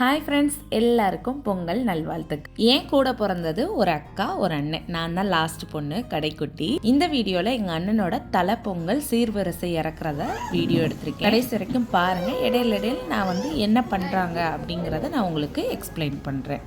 Hi friends எல்லாருக்கும் பொங்கல் நல்வாழ்த்துக்கு ஏன் கூட பிறந்தது ஒரு அக்கா ஒரு அண்ணன். நான் தான் லாஸ்ட் பொண்ணு கடைக்குட்டி. இந்த வீடியோவில் எங்கள் அண்ணனோட தலை பொங்கல் சீர்வரிசை இறக்குறத வீடியோ எடுத்திருக்கேன். கடைசி வரைக்கும் பாருங்கள் இடையில இடையில நான் வந்து என்ன பண்ணுறாங்க அப்படிங்கிறத நான் உங்களுக்கு எக்ஸ்பிளைன் பண்ணுறேன்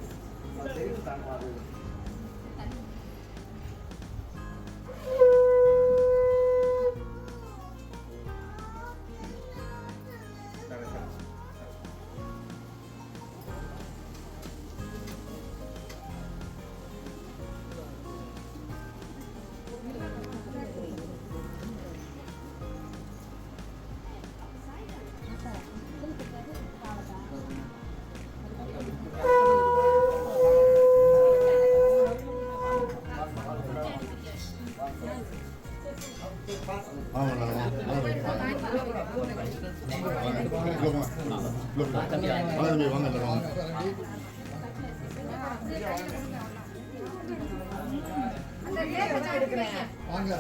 வாங்க.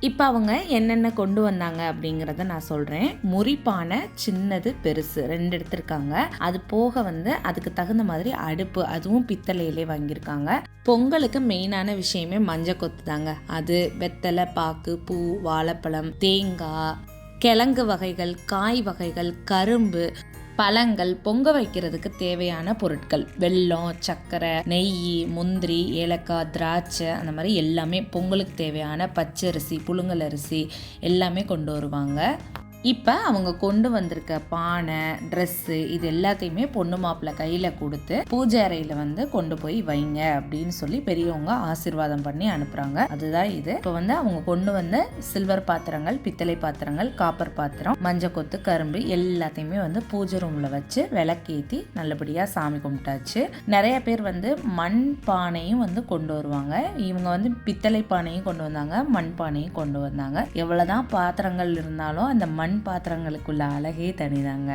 இப்போ அவங்க என்னென்ன கொண்டு வந்தாங்க அப்படிங்கிறத நான் சொல்கிறேன் முறிப்பானை சின்னது பெருசு ரெண்டு எடுத்திருக்காங்க. அது போக வந்து அதுக்கு தகுந்த மாதிரி அடுப்பு அதுவும் பித்தளையிலே வாங்கியிருக்காங்க. பொங்கலுக்கு மெயினான விஷயமே மஞ்சள் கொத்து தாங்க. அது வெத்தலை பாக்கு பூ வாழைப்பழம் தேங்காய் கிழங்கு வகைகள் காய் வகைகள் கரும்பு பழங்கள் பொங்க வைக்கிறதுக்கு தேவையான பொருட்கள். வெல்லம் சர்க்கரை நெய் முந்திரி ஏலக்காய் திராட்சை அந்த மாதிரி எல்லாமே பொங்கலுக்கு தேவையான பச்சரிசி புழுங்கல் அரிசி எல்லாமே கொண்டு வருவாங்க. இப்போ அவங்க கொண்டு வந்திருக்க பானை ட்ரெஸ்ஸு இது எல்லாத்தையுமே பொண்ணு மாப்பிள்ளை கையில் கொடுத்து பூஜை அறையில் வந்து கொண்டு போய் வைங்க அப்படின்னு சொல்லி பெரியவங்க ஆசீர்வாதம் பண்ணி அனுப்புகிறாங்க அதுதான் இது. இப்போ வந்து அவங்க கொண்டு வந்த சில்வர் பாத்திரங்கள் பித்தளை பாத்திரங்கள் காப்பர் பாத்திரம் மஞ்சள் கொத்து கரும்பு எல்லாத்தையுமே வந்து பூஜை ரூமில் வச்சு விளக்கேற்றி நல்லபடியாக சாமி கும்பிட்டாச்சு. நிறைய பேர் வந்து மண் பானையும் வந்து கொண்டு வருவாங்க. இவங்க வந்து பித்தளை பானையும் கொண்டு வந்தாங்க மண் பானையும் கொண்டு வந்தாங்க. எவ்வளோதான் பாத்திரங்கள் இருந்தாலும் அந்த மண் மண் பாத்திரங்களுக்குள்ள அழகே தனிதாங்க.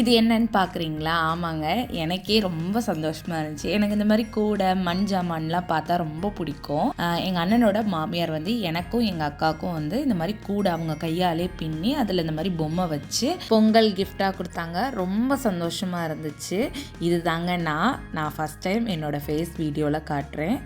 இது என்னன்னு பார்க்குறீங்களா ஆமாங்க. எனக்கே ரொம்ப சந்தோஷமாக இருந்துச்சு. எனக்கு இந்த மாதிரி கூடை மண் ஜாமான்லாம் பார்த்தா ரொம்ப பிடிக்கும். எங்கள் அண்ணனோட மாமியார் வந்து எனக்கும் எங்கள் அக்காவுக்கும் வந்து இந்த மாதிரி கூடை அவங்க கையாலே பின்னி அதில் இந்த மாதிரி பொம்மை வச்சு பொங்கல் கிஃப்டாக கொடுத்தாங்க. ரொம்ப சந்தோஷமாக இருந்துச்சு. இது தாங்க நான் நான் ஃபஸ்ட் டைம் என்னோடய ஃபேஸ் வீடியோவில் காட்டுறேன்.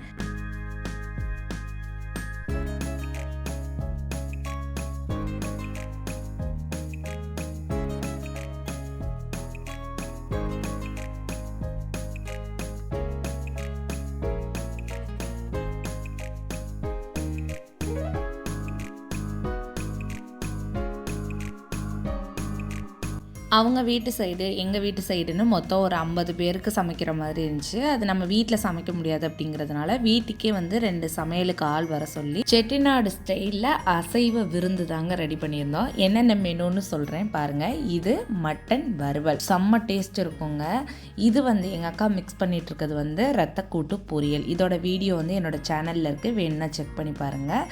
அவங்க வீட்டு சைடு எங்கள் வீட்டு சைடுன்னு மொத்தம் ஒரு ஐம்பது பேருக்கு சமைக்கிற மாதிரி இருந்துச்சு. அது நம்ம வீட்டில் சமைக்க முடியாது அப்படிங்கிறதுனால வீட்டுக்கே வந்து ரெண்டு சமையலுக்கு ஆள் வர சொல்லி செட்டிநாடு ஸ்டைலில் அசைவ விருந்து தாங்க ரெடி பண்ணியிருந்தோம். என்னென்ன மெனுன்னு சொல்கிறேன் பாருங்கள் இது மட்டன் வறுவல். செம்ம டேஸ்ட் இருக்குங்க. இது வந்து எங்கள் அக்கா மிக்ஸ் பண்ணிட்டு இருக்கிறது வந்து ரத்தக்கூட்டு பொரியல். இதோட வீடியோ வந்து என்னோடய சேனலில் இருக்குது வேணுன்னா செக் பண்ணி பாருங்கள்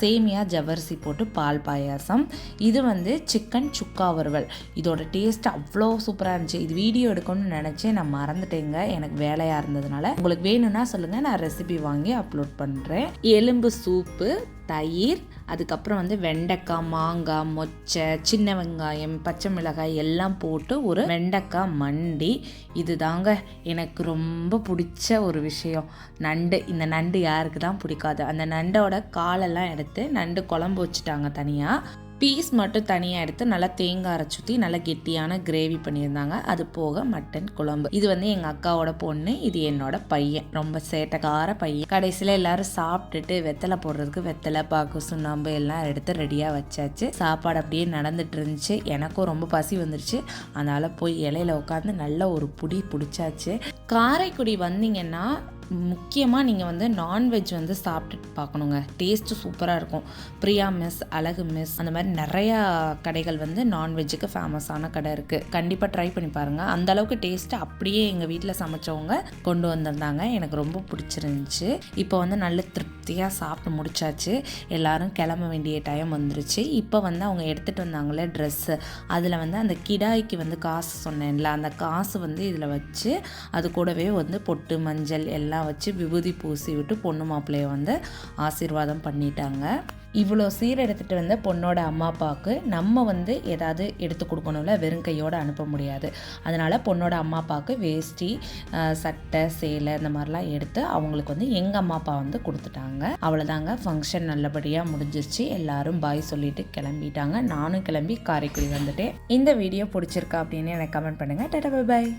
சேமியா ஜவரிசி போட்டு பால் பாயாசம். இது வந்து சிக்கன் சுக்கா வறுவல். இதோட இதோட டேஸ்ட் அவ்வளோ சூப்பராக இருந்துச்சு. இது வீடியோ எடுக்கணும்னு நினச்சேன் நான் மறந்துட்டேங்க. எனக்கு வேலையாக இருந்ததுனால. உங்களுக்கு வேணும்னா சொல்லுங்கள் நான் ரெசிபி வாங்கி அப்லோட் பண்ணுறேன் எலும்பு சூப்பு தயிர் அதுக்கப்புறம் வந்து வெண்டைக்காய் மாங்காய் மொச்சை சின்ன வெங்காயம் பச்சை மிளகாய் எல்லாம் போட்டு ஒரு வெண்டைக்காய் மண்டி. இது தாங்க எனக்கு ரொம்ப பிடிச்ச ஒரு விஷயம். நண்டு இந்த நண்டு யாருக்கு தான் பிடிக்காது. அந்த நண்டோட காலெல்லாம் எடுத்து நண்டு குழம்பு வச்சுட்டாங்க தனியாக பீஸ் மட்டும் தனியாக எடுத்து நல்லா தேங்காய் அரைச்சுத்தி நல்லா கெட்டியான கிரேவி பண்ணியிருந்தாங்க. அது போக மட்டன் குழம்பு. இது வந்து எங்கள் அக்காவோட பொண்ணு இது என்னோட பையன். ரொம்ப சேட்டக்கார பையன். கடைசியில் எல்லாரும் சாப்பிட்டுட்டு வெத்தலை போடுறதுக்கு வெத்தலை பாக்கு சுண்ணாம்பு எல்லாம் எடுத்து ரெடியாக வச்சாச்சு. சாப்பாடு அப்படியே நடந்துட்டு இருந்துச்சு. எனக்கும் ரொம்ப பசி வந்துருச்சு. அதனால் போய் இலையில உட்காந்து நல்ல ஒரு புடி பிடிச்சாச்சு. காரைக்குடி வந்தீங்கன்னா முக்கியமாக நீங்கள் வந்து நான்வெஜ் வந்து சாப்பிட்டுட்டு பார்க்கணுங்க. டேஸ்ட்டு சூப்பராக இருக்கும். பிரியா மிஸ் அழகு மிஸ் அந்த மாதிரி நிறையா கடைகள் வந்து நான்வெஜ்ஜுக்கு ஃபேமஸான கடை இருக்குது கண்டிப்பாக ட்ரை பண்ணி பாருங்கள் அந்த அளவுக்கு டேஸ்ட்டு அப்படியே எங்கள் வீட்டில் சமைச்சவங்க கொண்டு வந்திருந்தாங்க. எனக்கு ரொம்ப பிடிச்சிருந்துச்சு. இப்போ வந்து நல்ல திருப்தி திருப்தியாக சாப்பிட்டு முடிச்சாச்சு. எல்லோரும் கிளம்ப வேண்டிய டைம் வந்துருச்சு. இப்போ வந்து அவங்க எடுத்துகிட்டு வந்தாங்களே ட்ரெஸ்ஸு அதில் வந்து அந்த கிடாய்க்கு வந்து காசு சொன்னேன்ல. அந்த காசு வந்து இதில் வச்சு அது கூடவே வந்து பொட்டு மஞ்சள் எல்லாம் எல்லாம் வச்சு விபூதி பூசி விட்டு பொண்ணு மாப்பிள்ளைய வந்து ஆசீர்வாதம் பண்ணிட்டாங்க. இவ்வளோ சீர் எடுத்துகிட்டு வந்த பொண்ணோட அம்மா அப்பாவுக்கு நம்ம வந்து ஏதாவது எடுத்து கொடுக்கணும்ல வெறும் கையோடு அனுப்ப முடியாது. அதனால் பொண்ணோட அம்மா அப்பாவுக்கு வேஷ்டி சட்டை சேலை இந்த மாதிரிலாம் எடுத்து அவங்களுக்கு வந்து எங்கள் அம்மா அப்பா வந்து கொடுத்துட்டாங்க. அவ்வளோதாங்க ஃபங்க்ஷன் நல்லபடியாக முடிஞ்சிருச்சு. எல்லாரும் பாய் சொல்லிட்டு கிளம்பிட்டாங்க. நானும் கிளம்பி காரைக்குடி வந்துட்டேன். இந்த வீடியோ பிடிச்சிருக்கா அப்படின்னு எனக்கு கமெண்ட் பண்ணுங்கள் டாடா பாய்